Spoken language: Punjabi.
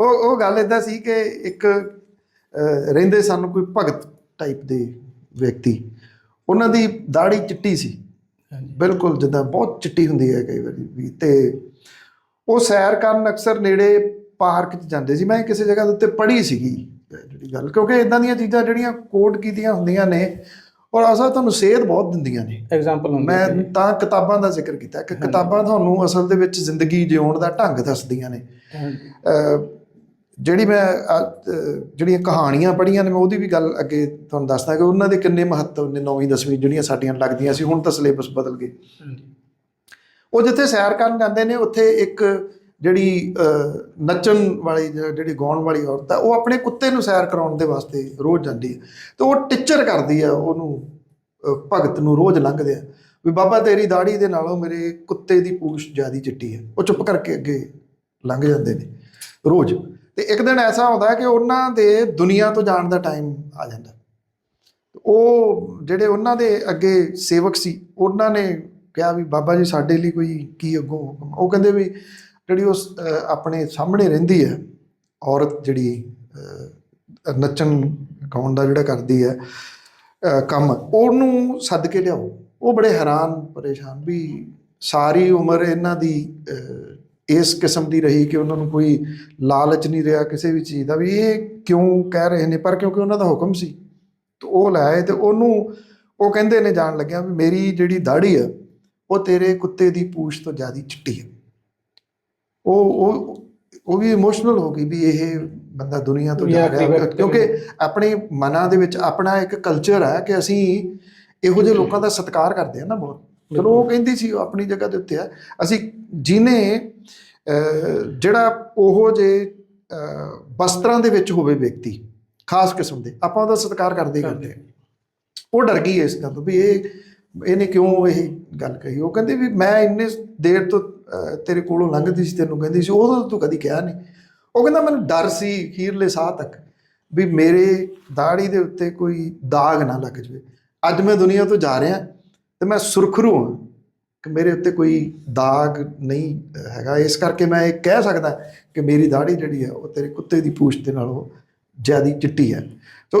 ਉਹ ਉਹ ਗੱਲ ਇਦਾਂ ਸੀ ਕਿ ਇੱਕ ਰਹਿੰਦੇ ਸਨ ਕੋਈ ਭਗਤ ਟਾਈਪ ਦੇ ਵਿਅਕਤੀ। ਉਹਨਾਂ ਦੀ ਦਾੜੀ ਚਿੱਟੀ ਸੀ। ਬਿਲਕੁਲ ਜਿੱਦਾਂ ਬਹੁਤ ਚਿੱਟੀ ਹੁੰਦੀ ਹੈ ਕਈ ਵਾਰੀ ਵੀ। ਤੇ ਉਹ ਸੈਰ ਕਰਨ ਅਕਸਰ ਨੇੜੇ ਪਾਰਕ 'ਚ ਜਾਂਦੇ ਸੀ। ਮੈਂ ਕਿਸੇ ਜਗ੍ਹਾ ਦੇ ਉੱਤੇ ਪੜ੍ਹੀ ਸੀਗੀ ਜਿਹੜੀ ਗੱਲ। ਕਿਉਂਕਿ ਇਦਾਂ ਦੀਆਂ ਚੀਜ਼ਾਂ ਜਿਹੜੀਆਂ ਕੋਡ ਕੀਤੀਆਂ ਹੁੰਦੀਆਂ ਨੇ ਔਰ ਅਸਲ ਤੁਹਾਨੂੰ ਸੇਧ ਬਹੁਤ ਦਿੰਦੀਆਂ ਨੇ। ਐਗਜ਼ਾਮਪਲ ਹੁੰਦੀ ਮੈਂ ਤਾਂ ਕਿਤਾਬਾਂ ਦਾ ਜ਼ਿਕਰ ਕੀਤਾ ਕਿ ਕਿਤਾਬਾਂ ਤੁਹਾਨੂੰ ਅਸਲ ਦੇ ਵਿੱਚ ਜ਼ਿੰਦਗੀ ਜਿਉਣ ਦਾ ਢੰਗ ਦੱਸਦੀਆਂ ਨੇ। ਜਿਹੜੀ ਮੈਂ ਜਿਹੜੀਆਂ ਕਹਾਣੀਆਂ ਪੜ੍ਹੀਆਂ ਨੇ ਮੈਂ ਉਹਦੀ ਵੀ ਗੱਲ ਅੱਗੇ ਤੁਹਾਨੂੰ ਦੱਸਦਾ ਕਿ ਉਹਨਾਂ ਦੇ ਕਿੰਨੇ ਮਹੱਤਵ ਨੇ 9ਵੀਂ 10ਵੀਂ ਜਿਹੜੀਆਂ ਸਾਡੀਆਂ ਲੱਗਦੀਆਂ ਸੀ ਹੁਣ ਤਾਂ ਸਿਲੇਬਸ ਬਦਲ ਗਏ। ਉਹ ਜਿੱਥੇ ਸੈਰ ਕਰਨ ਜਾਂਦੇ ਨੇ ਉੱਥੇ ਇੱਕ ਜਿਹੜੀ ਨੱਚਣ ਵਾਲੀ ਜ- ਜਿਹੜੀ ਗਾਉਣ ਵਾਲੀ ਔਰਤ ਆ, ਉਹ ਆਪਣੇ ਕੁੱਤੇ ਨੂੰ ਸੈਰ ਕਰਾਉਣ ਦੇ ਵਾਸਤੇ ਰੋਜ਼ ਜਾਂਦੀ ਹੈ ਤੇ ਉਹ ਟੀਚਰ ਕਰਦੀ ਆ, ਉਹਨੂੰ ਭਗਤ ਨੂੰ ਰੋਜ਼ ਲੰਘਦੇ ਆ। ਵੀ ਬਾਬਾ ਤੇਰੀ ਦਾੜੀ ਦੇ ਨਾਲੋਂ ਮੇਰੇ ਕੁੱਤੇ ਦੀ ਪੂਛ ਜ਼ਿਆਦੀ ਚਿੱਟੀ ਹੈ ਉਹ ਚੁੱਪ ਕਰਕੇ ਅੱਗੇ ਲੰਘ ਜਾਂਦੇ ਨੇ, ਰੋਜ਼। ਤੇ ਇੱਕ ਦਿਨ ਐਸਾ ਹੁੰਦਾ ਕਿ ਉਹਨਾਂ ਦੇ ਦੁਨੀਆ ਤੋਂ ਜਾਣ ਦਾ ਟਾਈਮ ਆ ਜਾਂਦਾ। ਉਹ ਜਿਹੜੇ ਉਹਨਾਂ ਦੇ ਅੱਗੇ ਸੇਵਕ ਸੀ, ਉਹਨਾਂ ਨੇ ਕਿਹਾ ਵੀ ਬਾਬਾ ਜੀ ਸਾਡੇ ਲਈ ਕੋਈ ਕੀ ਅੱਗੋਂ ਹੁਕਮ? ਉਹ ਕਹਿੰਦੇ ਵੀ ਜਿਹੜੀ ਉਸ ਆਪਣੇ ਸਾਹਮਣੇ ਰਹਿੰਦੀ ਹੈ, ਔਰਤ ਜਿਹੜੀ ਨੱਚਣ, ਗਾਉਣ ਦਾ ਜਿਹੜਾ ਕਰਦੀ ਹੈ ਕੰਮ, ਉਹਨੂੰ ਸੱਦ ਕੇ ਲਿਆਓ। ਉਹ ਬੜੇ ਹੈਰਾਨ, ਪਰੇਸ਼ਾਨ ਵੀ ਸਾਰੀ ਉਮਰ ਇਹਨਾਂ ਦੀ ਇਸ ਕਿਸਮ ਦੀ ਰਹੀ ਕਿ ਉਹਨਾਂ ਨੂੰ ਕੋਈ ਲਾਲਚ ਨਹੀਂ ਰਿਹਾ ਕਿਸੇ ਵੀ ਚੀਜ਼ ਦਾ ਵੀ ਇਹ ਕਿਉਂ ਕਹਿ ਰਹੇ ਨੇ? ਪਰ ਕਿਉਂਕਿ ਉਹਨਾਂ ਦਾ ਹੁਕਮ ਸੀ, ਤੇ ਉਹ ਲੈ ਆਏ ਤੇ ਉਹਨੂੰ ਉਹ ਕਹਿੰਦੇ ਨੇ, ਜਾਣ ਲੱਗਿਆ ਵੀ ਮੇਰੀ ਜਿਹੜੀ ਦਾੜੀ ਹੈ, ਉਹ ਤੇਰੇ ਕੁੱਤੇ ਦੀ ਪੂਛ ਤੋਂ ਜ਼ਿਆਦਾ ਚਿੱਟੀ ਹੈ। ਉਹ ਉਹ ਉਹ ਵੀ ਇਮੋਸ਼ਨਲ ਹੋ ਗਈ ਵੀ ਇਹ ਬੰਦਾ ਦੁਨੀਆ ਤੋਂ ਜਾ ਰਿਹਾ ਕਿਉਂਕਿ ਆਪਣੇ ਮਨਾਂ ਦੇ ਵਿੱਚ ਆਪਣਾ ਇੱਕ ਕਲਚਰ ਹੈ ਕਿ ਅਸੀਂ ਇਹੋ ਜਿਹੇ ਲੋਕਾਂ ਦਾ ਸਤਿਕਾਰ ਕਰਦੇ ਆ ਨਾ ਬਹੁਤ। ਚਲੋ ਉਹ ਕਹਿੰਦੀ ਸੀ ਆਪਣੀ ਜਗ੍ਹਾ ਦੇ ਉੱਤੇ ਆ। ਅਸੀਂ ਜਿਨੇ ਜਿਹੜਾ ਉਹੋ ਜੇ ਵਸਤਰਾਂ ਦੇ ਵਿੱਚ ਹੋਵੇ ਵਿਅਕਤੀ ਖਾਸ ਕਿਸਮ ਦੇ ਆਪਾਂ ਉਹਦਾ ਸਤਿਕਾਰ ਕਰਦੇ ਹੀ ਕਰਦੇ ਹਾਂ। ਉਹ ਡਰ ਗਈ ਇਸ ਗੱਲ ਤੋਂ ਵੀ ਇਹ ਇਹਨੇ ਕਿਉਂ ਇਹ ਗੱਲ ਕਹੀ? ਉਹ ਕਹਿੰਦੀ ਵੀ ਮੈਂ ਇੰਨੇ ਦੇਰ ਤੋਂ ਤੇਰੇ ਕੋਲੋਂ ਲੰਘਦੀ ਸੀ, ਤੈਨੂੰ ਕਹਿੰਦੀ ਸੀ, ਉਦੋਂ ਤੂੰ ਕਦੀ ਕਿਹਾ ਨਹੀਂ। ਉਹ ਕਹਿੰਦਾ ਮੈਨੂੰ ਡਰ ਸੀ ਅਖੀਰਲੇ ਸਾਹ ਤੱਕ ਵੀ ਮੇਰੇ ਦਾੜੀ ਦੇ ਉੱਤੇ ਕੋਈ ਦਾਗ ਨਾ ਲੱਗ ਜਾਵੇ। ਅੱਜ ਮੈਂ ਦੁਨੀਆ ਤੋਂ ਜਾ ਰਿਹਾ ਤੇ ਮੈਂ ਸੁਰਖਰੂ ਹਾਂ ਕਿ ਮੇਰੇ ਉੱਤੇ ਕੋਈ ਦਾਗ ਨਹੀਂ ਹੈਗਾ। ਇਸ ਕਰਕੇ ਮੈਂ ਇਹ ਕਹਿ ਸਕਦਾ ਕਿ ਮੇਰੀ ਦਾੜੀ ਜਿਹੜੀ ਹੈ, ਉਹ ਤੇਰੇ ਕੁੱਤੇ ਦੀ ਪੂਛ ਦੇ ਨਾਲੋਂ ਜ਼ਿਆਦਾ ਚਿੱਟੀ ਹੈ।